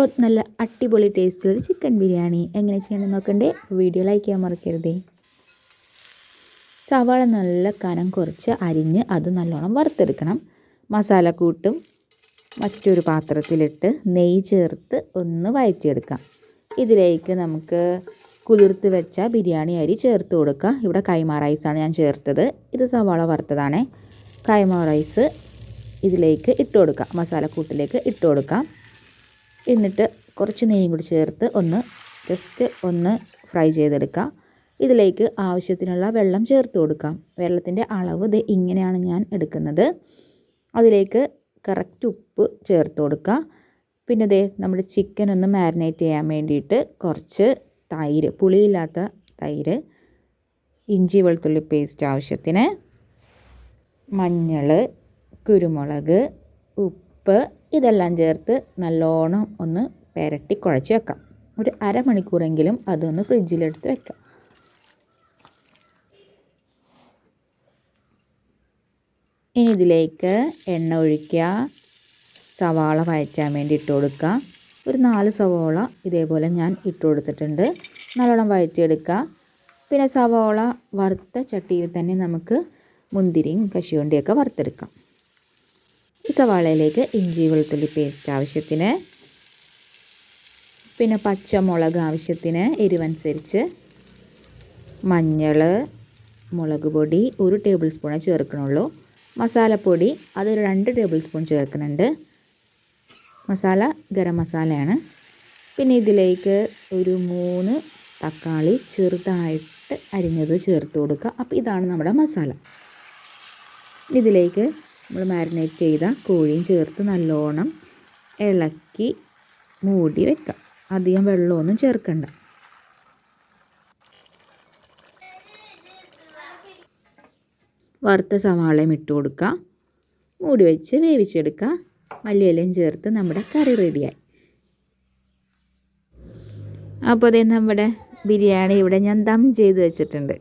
അപ്പോൾ നല്ല അടിപൊളി ടേസ്റ്റിലൊരു ചിക്കൻ ബിരിയാണി. എങ്ങനെ ചെയ്യണമെന്ന് നോക്കണ്ടേ? വീഡിയോ ലൈക്ക് ചെയ്യാൻ മറക്കരുതേ. സവാള നല്ല കനം കുറച്ച് അരിഞ്ഞ് അത് നല്ലോണം വറുത്തെടുക്കണം. മസാല കൂട്ടും. മറ്റൊരു പാത്രത്തിലിട്ട് നെയ്യ് ചേർത്ത് ഒന്ന് വഴറ്റിയെടുക്കാം. ഇതിലേക്ക് നമുക്ക് കുതിർത്ത് വെച്ച ബിരിയാണി അരി ചേർത്ത് കൊടുക്കുക ഇവിടെ കൈമ റൈസാണ് ഞാൻ ചേർത്തത്. ഇത് സവാള വറുത്തതാണ്. കൈമ റൈസ് ഇതിലേക്ക് ഇട്ട് കൊടുക്കാം. മസാലക്കൂട്ടിലേക്ക് ഇട്ട് കൊടുക്കാം. എന്നിട്ട് കുറച്ച് നെയ്യും കൂടി ചേർത്ത് ഒന്ന് ജസ്റ്റ് ഒന്ന് ഫ്രൈ ചെയ്തെടുക്കാം. ഇതിലേക്ക് ആവശ്യത്തിനുള്ള വെള്ളം ചേർത്ത് കൊടുക്കാം. വെള്ളത്തിന്റെ അളവ് ഇത് ഇങ്ങനെയാണ് ഞാൻ എടുക്കുന്നത്. അതിലേക്ക് കറക്റ്റ് ഉപ്പ് ചേർത്ത് കൊടുക്കുക പിന്നെ ദേ നമ്മുടെ ചിക്കൻ ഒന്ന് മാരിനേറ്റ് ചെയ്യാൻ വേണ്ടിയിട്ട് കുറച്ച് തൈര് പുളിയില്ലാത്ത തൈര് ഇഞ്ചി വെളുത്തുള്ളി പേസ്റ്റ് ആവശ്യത്തിന് മഞ്ഞൾ കുരുമുളക് ഉപ്പ് ഇതെല്ലാം ചേർത്ത് നല്ലോണം ഒന്ന് പെരട്ടി കുഴച്ച് വെക്കാം. ഒരു അരമണിക്കൂറെങ്കിലും അതൊന്ന് ഫ്രിഡ്ജിലെടുത്ത് വെക്കാം. ഇനി ഇതിലേക്ക് എണ്ണ ഒഴിക്കുക സവാള വഴറ്റാൻ വേണ്ടി ഇട്ട് കൊടുക്കുക. ഒരു നാല് സവാള ഇതേപോലെ ഞാൻ ഇട്ട് കൊടുത്തിട്ടുണ്ട്. നല്ലോണം വഴറ്റിയെടുക്കുക. പിന്നെ സവാള വറുത്ത ചട്ടിയിൽ തന്നെ നമുക്ക് മുന്തിരിയും കശുവണ്ടിയൊക്കെ വറുത്തെടുക്കാം. സവാളയിലേക്ക് ഇഞ്ചി വെളുത്തുള്ളി പേസ്റ്റ് ആവശ്യത്തിന്. പിന്നെ പച്ചമുളക് ആവശ്യത്തിന് എരിവനുസരിച്ച് മഞ്ഞൾ മുളക് പൊടി ഒരു ടേബിൾ സ്പൂണേ ചേർക്കണുള്ളൂ. മസാലപ്പൊടി അതൊരു രണ്ട് ടേബിൾ സ്പൂൺ ചേർക്കുന്നുണ്ട് മസാല ഗരം മസാലയാണ്. പിന്നെ ഇതിലേക്ക് ഒരു മൂന്ന് തക്കാളി ചെറുതായിട്ട് അരിഞ്ഞത് ചേർത്ത് കൊടുക്കുക. അപ്പോൾ ഇതാണ് നമ്മുടെ മസാല. ഇതിലേക്ക് നമ്മൾ മാരിനേറ്റ് ചെയ്ത കോഴിയും ചേർത്ത് നല്ലോണം ഇളക്കി മൂടി വെക്കാം. അധികം വെള്ളമൊന്നും ചേർക്കണ്ട. വറുത്ത സവാളയും ഇട്ട് കൊടുക്കുക മൂടി വെച്ച് വേവിച്ചെടുക്കുക മല്ലിയിലയും ചേർത്ത് നമ്മുടെ കറി റെഡിയായി അപ്പോൾ അതേ നമ്മുടെ ബിരിയാണി ഇവിടെ ഞാൻ ദം ചെയ്ത് വെച്ചിട്ടുണ്ട്.